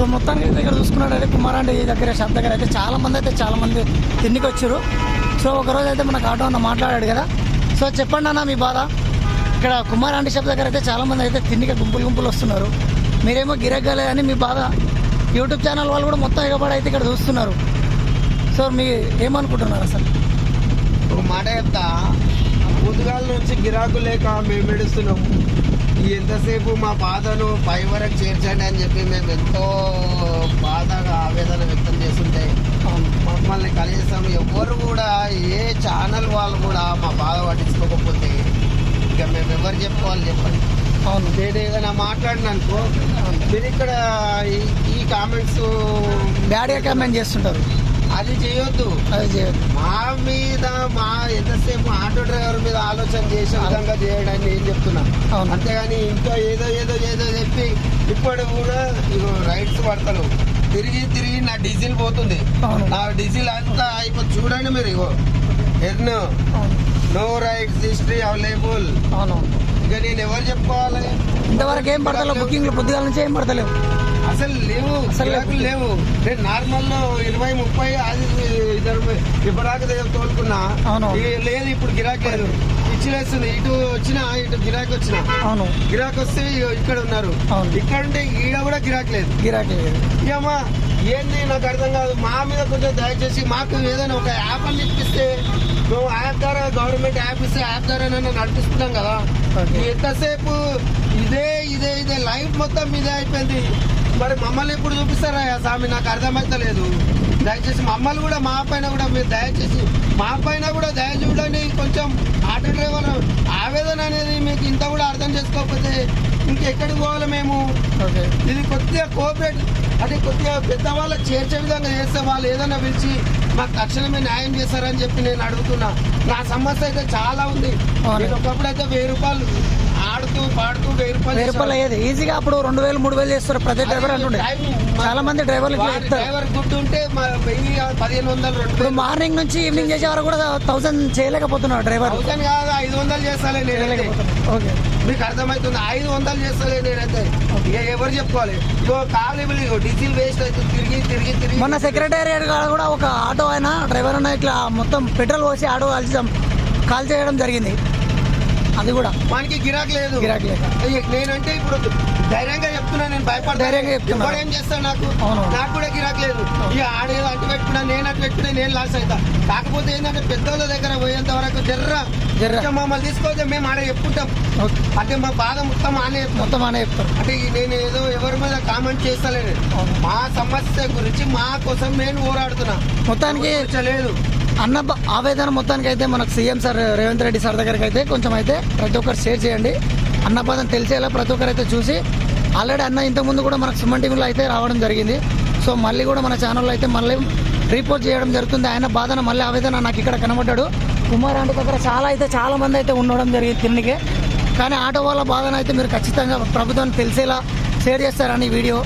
So మొత్తానికి దగ్గర ఇక్కడ చూసుకున్నట్టయితే కుమారాండి దగ్గర షాప్ దగ్గర అయితే చాలా మంది అయితే చాలా మంది తిండికి వచ్చారు. సో ఒకరోజు అయితే మనకు ఆటో అన్న మాట్లాడాడు కదా. సో చెప్పండి అన్న మీ బాధ. ఇక్కడ కుమారాండి షాప్ దగ్గర అయితే చాలా మంది అయితే తిండికి గుంపులు గుంపులు వస్తున్నారు. మీరేమో గిరగ్గలే అని మీ బాధ. యూట్యూబ్ ఛానల్ వాళ్ళు కూడా మొత్తం ఎగబడి అయితే ఇక్కడ చూస్తున్నారు. సో మీ ఏమనుకుంటున్నారు అసలు? ఒక మాట చెప్తా. పొద్దుగాల నుంచి గిరాకు లేక మేము ఏడుస్తున్నాం ఈ ఎంతసేపు మా బాధను పై వరకు చేర్చండి అని చెప్పి మేము ఎంతో బాధగా ఆవేదన వ్యక్తం చేస్తుంటే మమ్మల్ని కలిసాం ఎవరు కూడా ఏ ఛానల్ వాళ్ళు కూడా మా బాధ పట్టించుకోకపోతే ఇక మేము ఎవరు చెప్పుకోవాలి చెప్పండి. అవును. నేను ఏదైనా మాట్లాడిననుకో మీరు ఇక్కడ ఈ- ఈ కామెంట్స్ బ్యాడ్గా కామెంట్ చేస్తుంటారు. అది చేయొద్దు. అది మా మీద మా ఎంతసేపు ఆటో డ్రైవర్ మీద ఆలోచన చేసే విధంగా చేయడానికి నేను చెప్తున్నా. అంతేగాని ఇంకా ఏదో ఏదో ఏదో చెప్పి ఇప్పుడు కూడా రైడ్స్ పడతాను తిరిగి తిరిగి నా డీజిల్ పోతుంది. నా డీజిల్ అంతా అయిపోయి చూడండి మీరు ఇగో. ఎర్న్ అవును. No rides history available. అవును ఇక నేను ఎవరు చెప్పుకోవాలి? ఇంతవరకు ఏం పడతలేవు. బుకింగ్లు పొద్దుగాల నుంచి ఏం పడతలేవు. అసలు లేవు. అసలు లేవు. నేను నార్మల్లో ఇరవై ముప్పై అది ఇప్పటిదాకా తోలుకున్నా. ఇక లేదు ఇప్పుడు గిరాకీ లేదు. ఇచ్చిలేస్తుంది. ఇటు వచ్చిన ఇటు గిరాకీ వచ్చిన. అవును. గిరాకీ వస్తే ఇక్కడ ఉన్నారు. ఇక్కడ ఉంటే ఈడ కూడా గిరాకీ లేదు. గిరాకీ లేదు. ఇకమ్మా ఏంది నాకు అర్థం కాదు. మా మీద కొంచెం దయచేసి మాకు ఏదైనా ఒక యాప్ అని ఇప్పిస్తే మేము యాప్ ద్వారా గవర్నమెంట్ యాప్ ఇస్తే యాప్ ద్వారా నడిపిస్తున్నాం కదా. ఎంతసేపు ఇదే ఇదే ఇదే లైఫ్ మొత్తం ఇదే అయిపోయింది. మరి మమ్మల్ని ఎప్పుడు చూపిస్తారా స్వామి? నాకు అర్థమైతలేదు. దయచేసి మమ్మల్ని కూడా మా పైన కూడా మీరు దయచేసి మా పైన కూడా దయ చూడండి. కొంచెం ఆటో డ్రైవర్ ఆవేదన అనేది మీకు ఇంత కూడా అర్థం చేసుకోకపోతే ఇంకెక్కడికి పోవాలి మేము? ఇది కొద్దిగా కోఆపరేట్ అంటే కొద్దిగా పెద్దవాళ్ళకి చేర్చే విధంగా చేస్తే వాళ్ళు ఏదైనా పిలిచి మాకు తక్షణమే న్యాయం చేస్తారని చెప్పి నేను అడుగుతున్నా నా సమస్య అయితే చాలా ఉంది. నేను ఒకప్పుడు అయితే వెయ్యి రూపాయలు రూపాయలు అయ్యేది. ఈజీగా అప్పుడు రెండు వేలు మూడు వేలు చేస్తారు. ప్రతి డ్రైవర్ అంటుండే. చాలా మంది డ్రైవర్లు ఇప్పుడు మార్నింగ్ నుంచి ఈవినింగ్ చేసే వరకు కూడా థౌసండ్ చేయలేకపోతున్నారు డ్రైవర్ ఐదు వందలు చేస్తాలే ఓకే. మీకు అర్థమవుతుంది ఐదు వందలు చేస్తాలే నేనైతే. ఇక ఎవరు చెప్పుకోవాలి? ఇగో ఇగో డీజిల్ వేస్ట్ అవుతుంది తిరిగి తిరిగి తిరిగి. మొన్న సెక్రటేరియట్ కాడ కూడా ఒక ఆటో ఆయన డ్రైవర్ అన్న ఇట్లా మొత్తం పెట్రోల్ పోసి ఆటో కాల్చడం కాల్ చేయడం జరిగింది. అది కూడా. మనకి గిరాక్ లేదు. గిరాకీ అయ్య, నేనంటే ఇప్పుడు ధైర్యంగా చెప్తున్నా నేను భయపడతా. ధైర్యంగా చెప్తున్నా. ఏం చేస్తాడు నాకు. నాకు కూడా గిరాక్ లేదు. ఇక ఆడేదో అటు పెట్టుకున్నా నేను అటు పెట్టుకున్నా నేను లాస్ అవుతా కాకపోతే ఏంటంటే పెద్దోళ్ళ దగ్గర పోయేంత వరకు జర్ర. జర్ర. మమ్మల్ని తీసుకోవద్దు మేము ఆడ చెప్పుకుంటాం. అంటే మా బాధ మొత్తం ఆనే చెప్తాం. మొత్తం అనే చెప్తారు. అంటే ఈ నేను ఏదో ఎవరి మీద కామెంట్ చేస్తలేను. మా సమస్య గురించి మా కోసం నేను పోరాడుతున్నా. మొత్తానికి లేదు అన్న ఆవేదన మొత్తానికి అయితే మనకు CM sir Revanth Reddy sir దగ్గరికి అయితే కొంచెం అయితే ప్రతి ఒక్కరు షేర్ చేయండి. అన్నపాదం తెలిసేలా ప్రతి ఒక్కరు అయితే చూసి ఆల్రెడీ అన్న ఇంతకుముందు కూడా మనకు సుమన్ టీవీలో అయితే రావడం జరిగింది. సో మళ్ళీ కూడా మన ఛానల్లో అయితే మళ్ళీ రిపోర్ట్ చేయడం జరుగుతుంది. ఆయన బాధన మళ్ళీ ఆవేదన నాకు ఇక్కడ కనబడ్డాడు. కుమార్ అంటే దగ్గర చాలా అయితే చాలా మంది అయితే ఉండడం జరిగింది తిన్నికే. కానీ ఆటో వాళ్ళ బాధన అయితే మీరు ఖచ్చితంగా ప్రభుత్వాన్ని తెలిసేలా షేర్ చేస్తారని వీడియో.